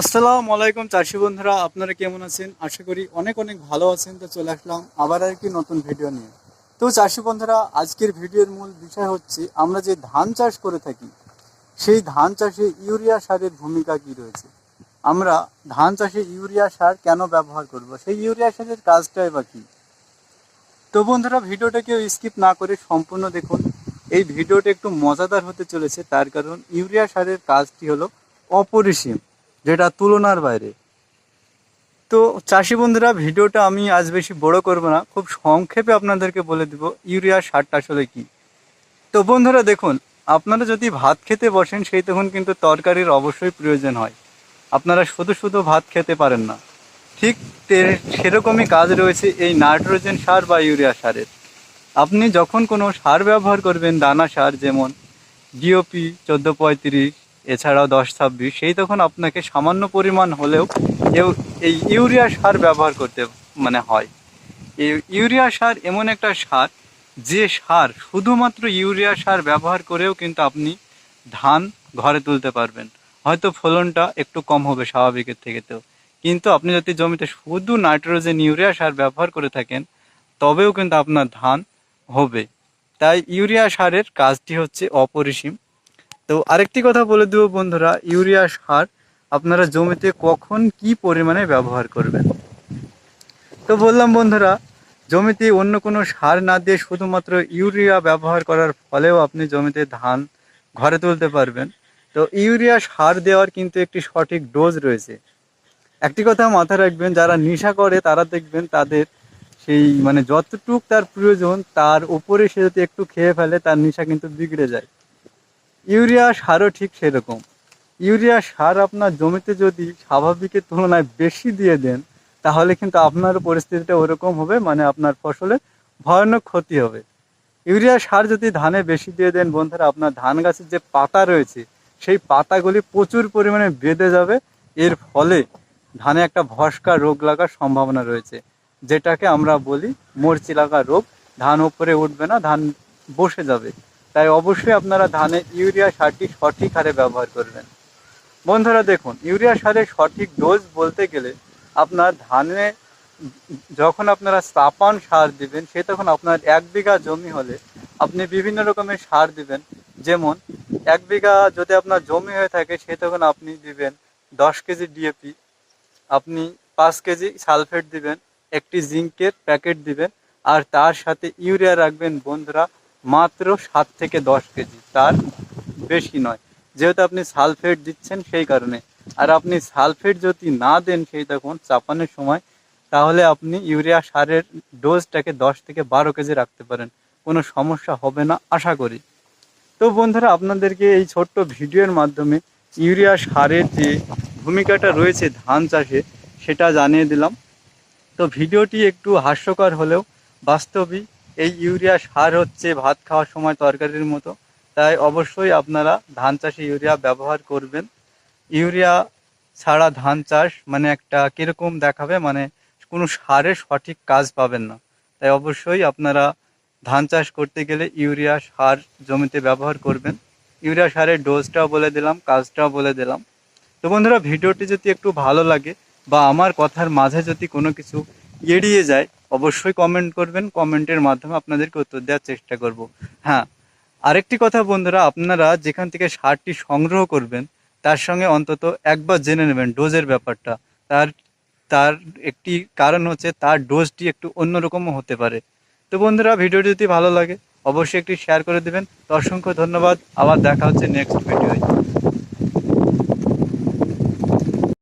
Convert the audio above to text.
আসসালামু আলাইকুম চাষি বন্ধুরা, আপনারা কেমন আছেন? আশা করি অনেক অনেক ভালো আছেন। তো চলে আসলাম আবার আর কি নতুন ভিডিও নিয়ে। তো চাষি বন্ধুরা, আজকের ভিডিওর মূল বিষয় হচ্ছে, আমরা যে ধান চাষ করে থাকি, সেই ধান চাষে ইউরিয়া সারের ভূমিকা কি রয়েছে? আমরা ধান চাষে ইউরিয়া সার কেন ব্যবহার করব? সেই ইউরিয়া সারের কাজটাই বা কি? তো বন্ধুরা ভিডিওটাকে স্কিপ না করে সম্পূর্ণ দেখুন। এই ভিডিওটা একটু মজাদার হতে চলেছে, তার কারণ ইউরিয়া সারের কাজটি হলো অপরিসীম। যেটা তুলনার বাইরে। তো চাষি বন্ধুরা, ভিডিওটা আমি আজ বেশি বড় করব না, খুব সংক্ষেপে আপনাদেরকে বলে দিব ইউরিয়া সারটা আসলে কি। তো বন্ধুরা, দেখুন, আপনারা যদি ভাত খেতে বসেন, সেই তখন কিন্তু তরকারির অবশ্যই প্রয়োজন হয়। আপনারা শুধু শুধু ভাত খেতে পারেন না। ঠিক সেরকমই কাজ রয়েছে এই নাইট্রোজেন সার বা ইউরিয়া সারের। আপনি যখন কোনো সার ব্যবহার করবেন, দানা সার যেমন ডিওপি চোদ্দ পঁয়ত্রিশ এছাড়াও দশ ছাব্বিশ, সেই তখন আপনাকে সামান্য পরিমাণ হলেও এই ইউরিয়া সার ব্যবহার করতে মানে হয়। এই ইউরিয়া সার এমন একটা সার, যে সার শুধুমাত্র ইউরিয়া সার ব্যবহার করেও কিন্তু আপনি ধান ঘরে তুলতে পারবেন। হয়তো ফলনটা একটু কম হবে স্বাভাবিকের থেকে তো। কিন্তু আপনি যদি জমিতে শুধু নাইট্রোজেন ইউরিয়া সার ব্যবহার করে থাকেন, তবেও কিন্তু আপনার ধান হবে। তাই ইউরিয়া সারের কাজটি হচ্ছে অপরিসীম। তো আরেকটি কথা বলে দেবো বন্ধুরা, ইউরিয়া সার আপনারা জমিতে কখন কি পরিমাণে ব্যবহার করবেন? তো বললাম বন্ধুরা, জমিতে অন্য কোনো সার না দিয়ে শুধুমাত্র ইউরিয়া ব্যবহার করার ফলেও আপনি জমিতে ধান ঘরে তুলতে পারবেন। তো ইউরিয়া সার দেওয়ার কিন্তু একটি সঠিক ডোজ রয়েছে। একটি কথা মাথায় রাখবেন, যারা নেশা করে তারা দেখবেন তাদের সেই মানে যতটুক তার প্রয়োজন, তার উপরে সে যদি একটু খেয়ে ফেলে, তার নেশা কিন্তু বিগড়ে যায়। ইউরিয়া সারও ঠিক সেরকম। ইউরিয়া সার আপনার জমিতে যদি স্বাভাবিকের তুলনায় বেশি দিয়ে দেন, তাহলে কিন্তু আপনার পরিস্থিতিটা ওরকম হবে মানে আপনার ফসলের ভয়ানক ক্ষতি হবে। ইউরিয়া সার যদি ধানে বেশি দিয়ে দেন, বন্ধুরা, আপনার ধান গাছের যে পাতা রয়েছে, সেই পাতাগুলি প্রচুর পরিমাণে বেঁধে যাবে। এর ফলে ধানে একটা ভস্কা রোগ লাগার সম্ভাবনা রয়েছে, যেটাকে আমরা বলি মরচি লাগা রোগ। ধান ওপরে উঠবে না, ধান বসে যাবে। তাই অবশ্যই আপনারা ধানে ইউরিয়া সারটি সঠিক হারে ব্যবহার করবেন। বন্ধুরা দেখুন, ইউরিয়া সারের সঠিক ডোজ বলতে গেলে আপনার ধানে যখন আপনারা চাপান সার দিবেন, সে তখন আপনার এক বিঘা জমি হলে আপনি বিভিন্ন রকমের সার দিবেন। যেমন, এক বিঘা যদি আপনার জমি হয়ে থাকে, সে তখন আপনি দিবেন দশ কেজি ডিএপি আপনি পাঁচ কেজি সালফেট দিবেন, একটি জিঙ্কের প্যাকেট দিবেন, আর তার সাথে ইউরিয়া রাখবেন বন্ধুরা মাত্র সাত থেকে দশ কেজি, তার বেশি নয়। যেহেতু আপনি সালফেট দিচ্ছেন সেই কারণে। আর আপনি সালফেট যদি না দেন সেই তখন চাপানোর সময়, তাহলে আপনি ইউরিয়া সারের ডোজটাকে দশ থেকে বারো কেজি রাখতে পারেন। কোনো সমস্যা হবে না, আশা করি। তো বন্ধুরা, আপনাদেরকে এই ছোট্ট ভিডিওর মাধ্যমে ইউরিয়া সারের যে ভূমিকাটা রয়েছে ধান চাষে, সেটা জানিয়ে দিলাম। তো ভিডিওটি একটু হাস্যকর হলেও বাস্তবিক এই ইউরিয়া সার হচ্ছে ভাত খাওয়ার সময় তরকারির মতো। তাই অবশ্যই আপনারা ধান চাষে ইউরিয়া ব্যবহার করবেন। ইউরিয়া ছাড়া ধান চাষ মানে একটা কীরকম দেখাবে? মানে কোনো সারের সঠিক কাজ পাবেন না। তাই অবশ্যই আপনারা ধান চাষ করতে গেলে ইউরিয়া সার জমিতে ব্যবহার করবেন। ইউরিয়া সারের ডোজটাও বলে দিলাম, কাজটাও বলে দিলাম। তো বন্ধুরা, ভিডিওটি যদি একটু ভালো লাগে বা আমার কথার মাঝে যদি কোনো কিছু এড়িয়ে যায় অবশ্যই কমেন্ট করবেন কমেন্টের মাধ্যমে আপনাদেরকে উত্তর দেওয়ার চেষ্টা করব। হ্যাঁ আরেকটি কথা বন্ধুরা, আপনারা যেখান থেকে সারটি সংগ্রহ করবেন, তার সঙ্গে অন্তত একবার জেনে নেবেন ডোজের ব্যাপারটা। তার তার একটি কারণ হচ্ছে তার ডোজটি একটু অন্যরকমও হতে পারে। তো বন্ধুরা, ভিডিওটি যদি ভালো লাগে, অবশ্যই একটি শেয়ার করে দেবেন। অসংখ্য ধন্যবাদ। আবার দেখা হচ্ছে নেক্সট ভিডিওয়